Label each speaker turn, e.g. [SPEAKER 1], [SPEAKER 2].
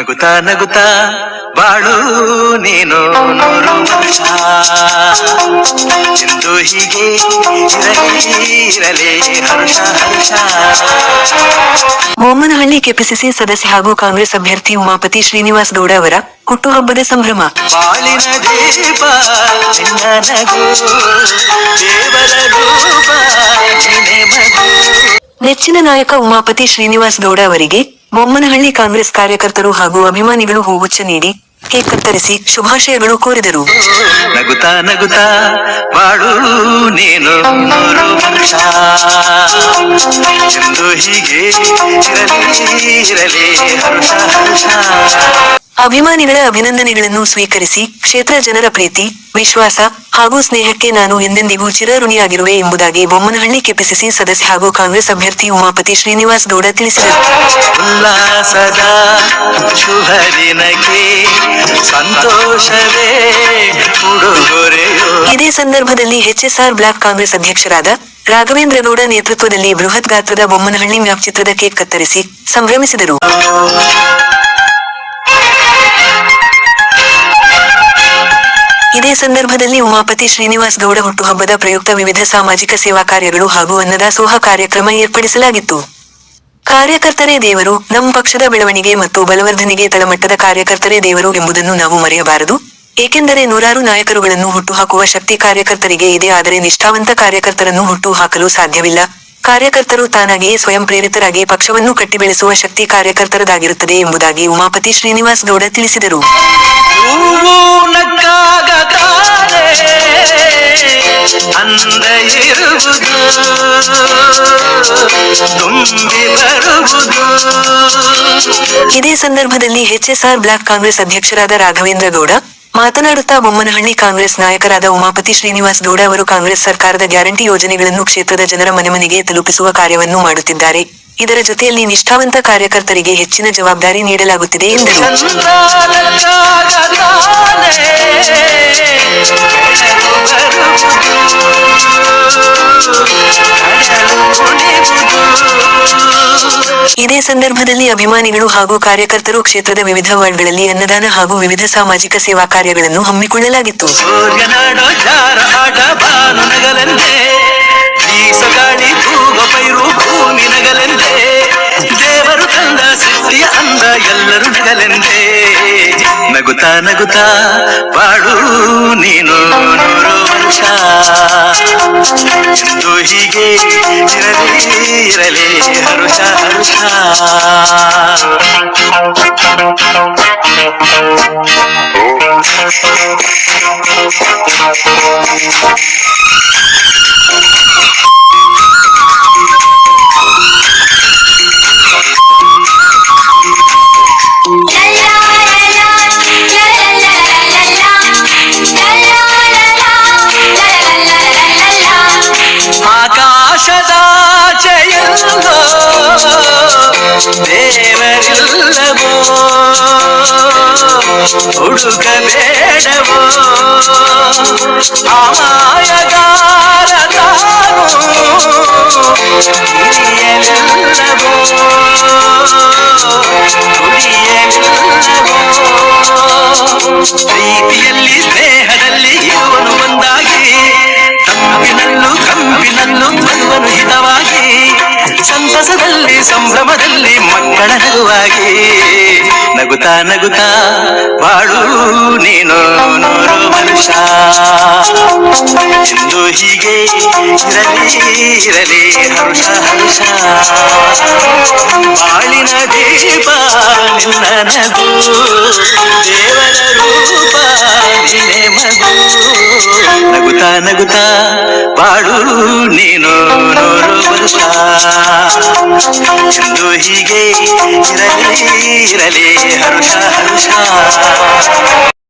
[SPEAKER 1] ನಗುತ್ತಾ ನಗುತ್ತಾ ಬಾಳು ನೀನು ಎಂದು ಹೀಗೆ ಇರಲಿ ಇರಲಿ ಹರ್ಷ ಹರ್ಷ.
[SPEAKER 2] ಮೊಮ್ಮನಹಳ್ಳಿ ಕೆಪಿಸಿಸಿ ಸದಸ್ಯ ಹಾಗೂ ಕಾಂಗ್ರೆಸ್ ಅಭ್ಯರ್ಥಿ ಉಮಾಪತಿ ಶ್ರೀನಿವಾಸ್ ಗೌಡ ಅವರ ಹುಟ್ಟುಹಬ್ಬದ ಸಂಭ್ರಮ.
[SPEAKER 1] ಬಾಳಿನ ದೀಪ ನಿನ್ನ ನಗು ದೇವರ ರೂಪ ನೀನೆ ಮಗು.
[SPEAKER 2] ನೆಚ್ಚಿನ ನಾಯಕ ಉಮಾಪತಿ ಶ್ರೀನಿವಾಸ್ ಗೌಡ ಅವರಿಗೆ ಬೊಮ್ಮನಹಳ್ಳಿ ಕಾಂಗ್ರೆಸ್ ಕಾರ್ಯಕರ್ತರು ಹಾಗೂ ಅಭಿಮಾನಿಗಳು ಹೂಗುಚ್ಛ ನೀಡಿ ಕೇಕ್ ಕತ್ತರಿಸಿ ಶುಭಾಶಯಗಳು ಕೋರಿದರು.
[SPEAKER 1] ನಗುತ್ತಾ ನಗುತ್ತಾ ಬಾಳು ನೀನು ಎಂದು ಹೀಗೆ ಇರಲಿ ಇರಲಿ ಹರ್ಷ ಹರ್ಷ
[SPEAKER 2] ಅಭಿಮಾನಿಗಳ ಅಭಿನಂದನೆಗಳನ್ನು ಸ್ವೀಕರಿಸಿ ಕ್ಷೇತ್ರ ಜನರ ಪ್ರೀತಿ ವಿಶ್ವಾಸ ಹಾಗೂ ಸ್ನೇಹಕ್ಕೆ ನಾನು ಎಂದೆಂದಿಗೂ ಚಿರಋಣಿಯಾಗಿರುವೆ ಎಂಬುದಾಗಿ ಬೊಮ್ಮನಹಳ್ಳಿ ಕೆಪಿಸಿಸಿ ಸದಸ್ಯ ಹಾಗೂ ಕಾಂಗ್ರೆಸ್ ಅಭ್ಯರ್ಥಿ ಉಮಾಪತಿ ಶ್ರೀನಿವಾಸ್ ಗೌಡ ತಿಳಿಸಿದರು.
[SPEAKER 1] ಉಲ್ಲಾಸದ ಸಂತೋಷವೇ
[SPEAKER 2] ಇದೇ ಸಂದರ್ಭದಲ್ಲಿ ಎಚ್ಎಸ್ಆರ್ ಬ್ಲಾಕ್ ಕಾಂಗ್ರೆಸ್ ಅಧ್ಯಕ್ಷರಾದ ರಾಘವೇಂದ್ರ ಗೌಡ ನೇತೃತ್ವದಲ್ಲಿ ಬೃಹತ್ ಗಾತ್ರದ ಬೊಮ್ಮನಹಳ್ಳಿ ಮ್ಯಾಪ್ ಚಿತ್ರದ ಕೇಕ್ ಕತ್ತರಿಸಿ ಸಂಭ್ರಮಿಸಿದರು. ಇದೇ ಸಂದರ್ಭದಲ್ಲಿ ಉಮಾಪತಿ ಶ್ರೀನಿವಾಸ್ ಗೌಡ ಹುಟ್ಟುಹಬ್ಬದ ಪ್ರಯುಕ್ತ ವಿವಿಧ ಸಾಮಾಜಿಕ ಸೇವಾ ಕಾರ್ಯಗಳು ಹಾಗೂ ಅನ್ನದಾಸೋಹ ಕಾರ್ಯಕ್ರಮ ಏರ್ಪಡಿಸಲಾಗಿತ್ತು. ಕಾರ್ಯಕರ್ತರೇ ದೇವರು, ನಮ್ಮ ಪಕ್ಷದ ಬೆಳವಣಿಗೆ ಮತ್ತು ಬಲವರ್ಧನೆಗೆ ತಳಮಟ್ಟದ ಕಾರ್ಯಕರ್ತರೇ ದೇವರು ಎಂಬುದನ್ನು ನಾವು ಮರೆಯಬಾರದು. ಏಕೆಂದರೆ ನೂರಾರು ನಾಯಕರುಗಳನ್ನು ಹುಟ್ಟುಹಾಕುವ ಶಕ್ತಿ ಕಾರ್ಯಕರ್ತರಿಗೆ ಇದೆ ಆದರೆ ನಿಷ್ಠಾವಂತ ಕಾರ್ಯಕರ್ತರನ್ನು ಹುಟ್ಟು ಹಾಕಲು ಸಾಧ್ಯವಿಲ್ಲ. ಕಾರ್ಯಕರ್ತರು ತಾನಾಗಿಯೇ ಸ್ವಯಂ ಪ್ರೇರಿತರಾಗಿ ಪಕ್ಷವನ್ನು ಕಟ್ಟಿಬೆಳೆಸುವ ಶಕ್ತಿ ಕಾರ್ಯಕರ್ತರದಾಗಿರುತ್ತದೆ ಎಂಬುದಾಗಿ ಉಮಾಪತಿ ಶ್ರೀನಿವಾಸ್ ಗೌಡ ತಿಳಿಸಿದರು.
[SPEAKER 1] ಇದೇ ಸಂದರ್ಭದಲ್ಲಿ ತಾನೇ ಎಸ್ ಇರುವುದು
[SPEAKER 2] ಇದೇ ಸಂದರ್ಭದಲ್ಲಿ ಎಚ್ಎಸ್ಆರ್ ಬ್ಲಾಕ್ ಕಾಂಗ್ರೆಸ್ ಅಧ್ಯಕ್ಷರಾದ ರಾಘವೇಂದ್ರ ಗೌಡ ಮಾತನಾಡುತ್ತಾ ಬೊಮ್ಮನಹಳ್ಳಿ ಕಾಂಗ್ರೆಸ್ ನಾಯಕರಾದ ಉಮಾಪತಿ ಶ್ರೀನಿವಾಸ್ ಗೌಡ ಅವರು ಕಾಂಗ್ರೆಸ್ ಸರ್ಕಾರದ ಗ್ಯಾರಂಟಿ ಯೋಜನೆಗಳನ್ನು ಕ್ಷೇತ್ರದ ಜನರ ಮನೆ ಮನೆಗೆ ತಲುಪಿಸುವ ಕಾರ್ಯವನ್ನು ಮಾಡುತ್ತಿದ್ದಾರೆ. ಇದರ ಜೊತೆಯಲ್ಲಿ ನಿಷ್ಠಾವಂತ ಕಾರ್ಯಕರ್ತರಿಗೆ ಹೆಚ್ಚಿನ ಜವಾಬ್ದಾರಿ ನೀಡಲಾಗುತ್ತಿದೆ ಎಂದರು. ಇದೇ ಸಂದರ್ಭದಲ್ಲಿ ಅಭಿಮಾನಿಗಳು ಹಾಗೂ ಕಾರ್ಯಕರ್ತರು ಕ್ಷೇತ್ರದ ವಿವಿಧ ವಾರ್ಡ್ಗಳಲ್ಲಿ ಅನ್ನದಾನ ಹಾಗೂ ವಿವಿಧ ಸಾಮಾಜಿಕ ಸೇವಾ ಕಾರ್ಯಗಳನ್ನು ಹಮ್ಮಿಕೊಳ್ಳಲಾಗಿತ್ತು.
[SPEAKER 1] ನಗುತ್ತಾ ನಗುತ್ತಾ ಬಾಳು ನೀನು ನೂರು ವರ್ಷ. ಎಂದು ಹೀಗೆ ಇರಲಿ ಇರಲಿ ಹರುಷ ಹರುಷ ಆಕಾಶದಾಚೆಯಲ್ಲೋ ದೇವರಿಲ್ಲವೋ ಹುಡುಕಬೇಡವೋ ಅಮಾಯಗಾರ ತಾನು ಹಿರಿಯಲಿಲ್ಲವೋ ದುಡಿಯಲಿಲ್ಲವೋ ಪ್ರೀತಿಯಲ್ಲಿ ಸ್ನೇಹದಲ್ಲಿ ನಗುವಾಗಿ ನಗುತ್ತಾ ನಗುತ್ತಾ ಬಾಳು ನೀನು ನೂರು ಮನುಷ್ಯ. ಎಂದು ಹೀಗೆ ಇರಲಿ ಇರಲಿ ಹರುಷ ಹರುಷ. ಬಾಳಿನ ದೀಪ ನಿನ್ನ ನಗು, ದೇವರ ರೂಪ ನಿನ್ನೆ ಮಗು. ನಗುತ್ತಾ ನಗುತ್ತಾ ಬಾಳು ನೀನು ನೂರು ವರ್ಷ ಎಂದು ಹೀಗೆ ಇರಲಿ ಇರಲಿ ಹರುಷ ಹರುಷ